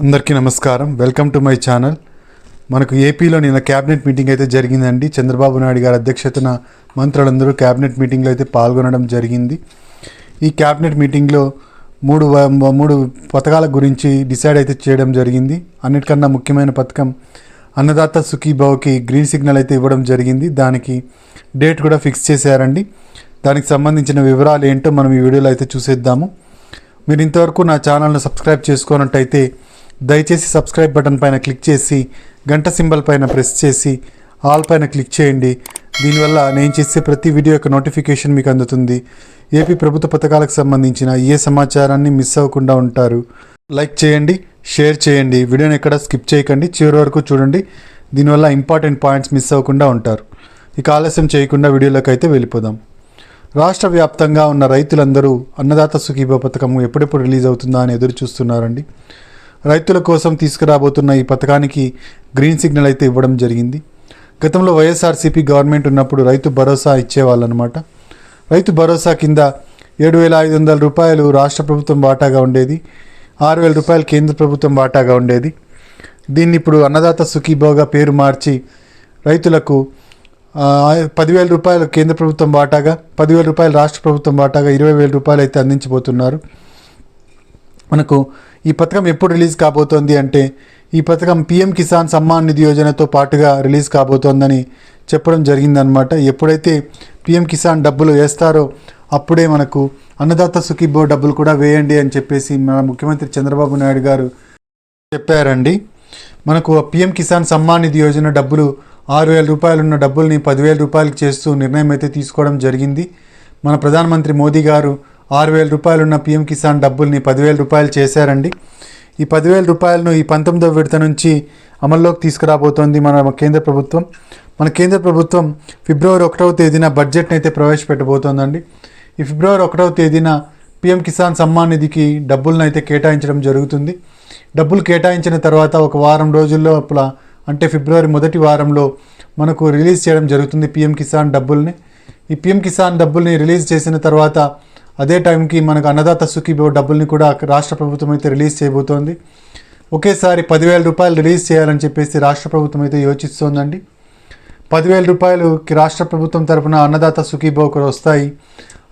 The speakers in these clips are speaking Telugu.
అందరికీ నమస్కారం. వెల్కమ్ టు మై ఛానల్ మనకు ఏపీలో నిన్న క్యాబినెట్ మీటింగ్ అయితే జరిగిందండి. చంద్రబాబు నాయుడు గారి అధ్యక్షతన మంత్రులందరూ క్యాబినెట్ మీటింగ్లో అయితే పాల్గొనడం జరిగింది. ఈ క్యాబినెట్ మీటింగ్లో మూడు వ- మూడు పథకాల గురించి డిసైడ్ అయితే చేయడం జరిగింది. అన్నిటికన్నా ముఖ్యమైన పథకం అన్నదాత సుఖీభావ్కి గ్రీన్ సిగ్నల్ అయితే ఇవ్వడం జరిగింది. దానికి డేట్ కూడా ఫిక్స్ చేశారండి. దానికి సంబంధించిన వివరాలు ఏంటో మనం ఈ వీడియోలో అయితే చూసేద్దాము. మీరు ఇంతవరకు నా ఛానల్ను సబ్స్క్రైబ్ చేసుకున్నట్టయితే దయచేసి సబ్స్క్రైబ్ బటన్ పైన క్లిక్ చేసి గంట సింబల్ పైన ప్రెస్ చేసి ఆల్ పైన క్లిక్ చేయండి. దీనివల్ల నేను చేసే ప్రతి వీడియో యొక్క నోటిఫికేషన్ మీకు అందుతుంది. ఏపీ ప్రభుత్వ పథకాలకు సంబంధించిన ఏ సమాచారాన్ని మిస్ అవ్వకుండా ఉంటారు? లైక్ చేయండి షేర్ చేయండి. వీడియోని ఎక్కడ స్కిప్ చేయకండి. చివరి వరకు చూడండి. దీనివల్ల ఇంపార్టెంట్ పాయింట్స్ మిస్ అవ్వకుండా ఉంటారు. ఇక ఆలస్యం చేయకుండా వీడియోలోకి అయితే వెళ్ళిపోదాం. రాష్ట్ర వ్యాప్తంగా ఉన్న రైతులందరూ అన్నదాత సుఖీభ పథకం ఎప్పుడెప్పుడు రిలీజ్ అవుతుందా అని ఎదురు చూస్తున్నారండి రైతుల కోసం తీసుకురాబోతున్న ఈ పథకానికి గ్రీన్ సిగ్నల్ అయితే ఇవ్వడం జరిగింది. గతంలో వైఎస్ఆర్సీపీ గవర్నమెంట్ ఉన్నప్పుడు రైతు భరోసా ఇచ్చేవాళ్ళనమాట. రైతు భరోసా కింద ఏడు వేల ఐదు వందల రూపాయలు రాష్ట్ర ప్రభుత్వం వాటాగా ఉండేది. ఆరు వేల రూపాయలు కేంద్ర ప్రభుత్వం వాటాగా ఉండేది. దీన్ని ఇప్పుడు అన్నదాత సుఖీభోగా పేరు మార్చి రైతులకు పదివేల రూపాయలు కేంద్ర ప్రభుత్వం వాటాగా పదివేల రూపాయలు రాష్ట్ర ప్రభుత్వం వాటాగా ఇరవై వేల రూపాయలు అయితే అందించబోతున్నారు. మనకు ఈ పథకం ఎప్పుడు రిలీజ్ కాబోతోంది అంటే ఈ పథకం పిఎం కిసాన్ సమ్మాన్ నిధి యోజనతో పాటుగా రిలీజ్ కాబోతోందని చెప్పడం జరిగిందనమాట ఎప్పుడైతే పిఎం కిసాన్ డబ్బులు వేస్తారో అప్పుడే మనకు అన్నదాత సుఖీబో డబ్బులు కూడా వేయండి అని చెప్పేసి మన ముఖ్యమంత్రి చంద్రబాబు నాయుడు గారు చెప్పారండి. మనకు పిఎం కిసాన్ సమ్మాన్ నిధి యోజన డబ్బులు ఆరు వేల రూపాయలు ఉన్న డబ్బుల్ని పదివేల రూపాయలకి చేస్తూ నిర్ణయం అయితే తీసుకోవడం జరిగింది. మన ప్రధానమంత్రి మోదీ గారు ఆరు వేల రూపాయలు ఉన్న పిఎం కిసాన్ డబ్బుల్ని పదివేల రూపాయలు చేశారండి. ఈ పదివేల రూపాయలను ఈ పంతొమ్మిదవ విడత నుంచి అమల్లోకి తీసుకురాబోతోంది మన కేంద్ర ప్రభుత్వం. మన కేంద్ర ప్రభుత్వం ఫిబ్రవరి ఒకటవ తేదీన బడ్జెట్ని అయితే ప్రవేశపెట్టబోతోందండి. ఈ ఫిబ్రవరి ఒకటవ తేదీన పిఎం కిసాన్ సమ్మాన్ నిధికి డబ్బులను అయితే కేటాయించడం జరుగుతుంది. డబ్బులు కేటాయించిన తర్వాత ఒక వారం రోజుల్లో లోపల అంటే ఫిబ్రవరి మొదటి వారంలో మనకు రిలీజ్ చేయడం జరుగుతుంది పిఎం కిసాన్ డబ్బుల్ని. ఈ పిఎం కిసాన్ డబ్బుల్ని రిలీజ్ చేసిన తర్వాత అదే టైంకి మనకు అన్నదాత సుఖీబో డబ్బుల్ని కూడా రాష్ట్ర ప్రభుత్వం అయితే రిలీజ్ చేయబోతోంది. ఒకేసారి పదివేల రూపాయలు రిలీజ్ చేయాలని చెప్పేసి రాష్ట్ర ప్రభుత్వం అయితే యోచిస్తోందండి. పదివేల రూపాయలుకి రాష్ట్ర ప్రభుత్వం తరపున అన్నదాత సుఖీభోకు వస్తాయి.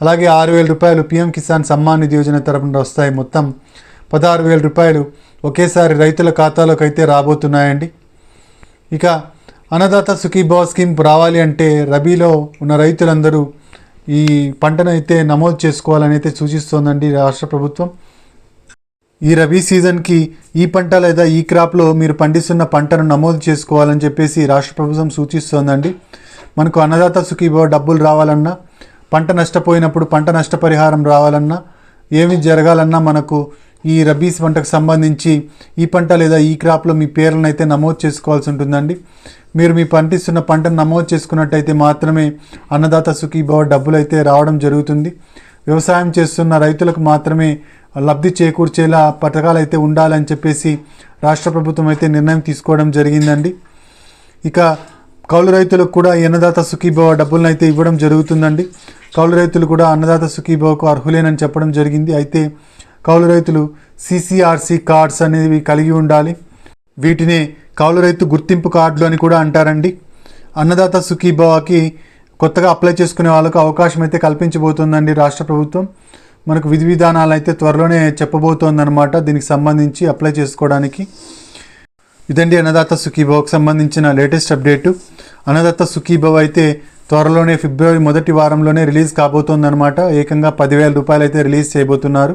అలాగే ఆరు వేల రూపాయలు పీఎం కిసాన్ సమ్మాన్ నిధి యోజన తరపున వస్తాయి మొత్తం. పదహారు వేల రూపాయలు ఒకేసారి రైతుల ఖాతాలోకి అయితే రాబోతున్నాయండి. ఇక అన్నదాత సుఖీభావ స్కీమ్ రావాలి అంటే రబీలో ఉన్న రైతులందరూ ఈ పంటను అయితే నమోదు చేసుకోవాలని అయితే సూచిస్తోందండి రాష్ట్ర ప్రభుత్వం. ఈ రబీ సీజన్కి ఈ పంట లేదా ఈ క్రాప్లో మీరు పండిస్తున్న పంటను నమోదు చేసుకోవాలని చెప్పేసి రాష్ట్ర ప్రభుత్వం సూచిస్తోందండి. మనకు అన్నదాత సుఖీభవ డబ్బులు రావాలన్నా పంట నష్టపోయినప్పుడు పంట నష్టపరిహారం రావాలన్నా ఏమి జరగాలన్నా మనకు ఈ రబీస్ పంటకు సంబంధించి ఈ పంట లేదా ఈ క్రాప్లో మీ పేర్లను అయితే నమోదు చేసుకోవాల్సి ఉంటుందండి. మీరు మీ పండిస్తున్న పంటను నమోదు చేసుకున్నట్టయితే మాత్రమే అన్నదాత సుఖీభావ డబ్బులు అయితే రావడం జరుగుతుంది. వ్యవసాయం చేస్తున్న రైతులకు మాత్రమే లబ్ధి చేకూర్చేలా పథకాలు అయితే ఉండాలని చెప్పేసి రాష్ట్ర ప్రభుత్వం అయితే నిర్ణయం తీసుకోవడం జరిగిందండి. ఇక కౌలు రైతులకు కూడా అన్నదాత సుఖీభావ డబ్బులను అయితే ఇవ్వడం జరుగుతుందండి. కౌలు రైతులు కూడా అన్నదాత సుఖీభావకు అర్హులేనని చెప్పడం జరిగింది. అయితే కౌలు రైతులు సిసిఆర్సి కార్డ్స్ అనేవి కలిగి ఉండాలి. వీటిని కౌలు రైతు గుర్తింపు కార్డులు అని కూడా అంటారండి. అన్నదాత సుఖీభావకి కొత్తగా అప్లై చేసుకునే వాళ్ళకు అవకాశం అయితే కల్పించబోతోందండి రాష్ట్ర ప్రభుత్వం. మనకు విధి విధానాలు అయితే త్వరలోనే చెప్పబోతోందనమాట దీనికి సంబంధించి అప్లై చేసుకోవడానికి. ఇదండి అన్నదాత సుఖీభావకు సంబంధించిన లేటెస్ట్ అప్డేటు. అన్నదాత సుఖీభావ అయితే త్వరలోనే ఫిబ్రవరి మొదటి వారంలోనే రిలీజ్ కాబోతోందనమాట ఏకంగా పదివేల రూపాయలు అయితే రిలీజ్ చేయబోతున్నారు.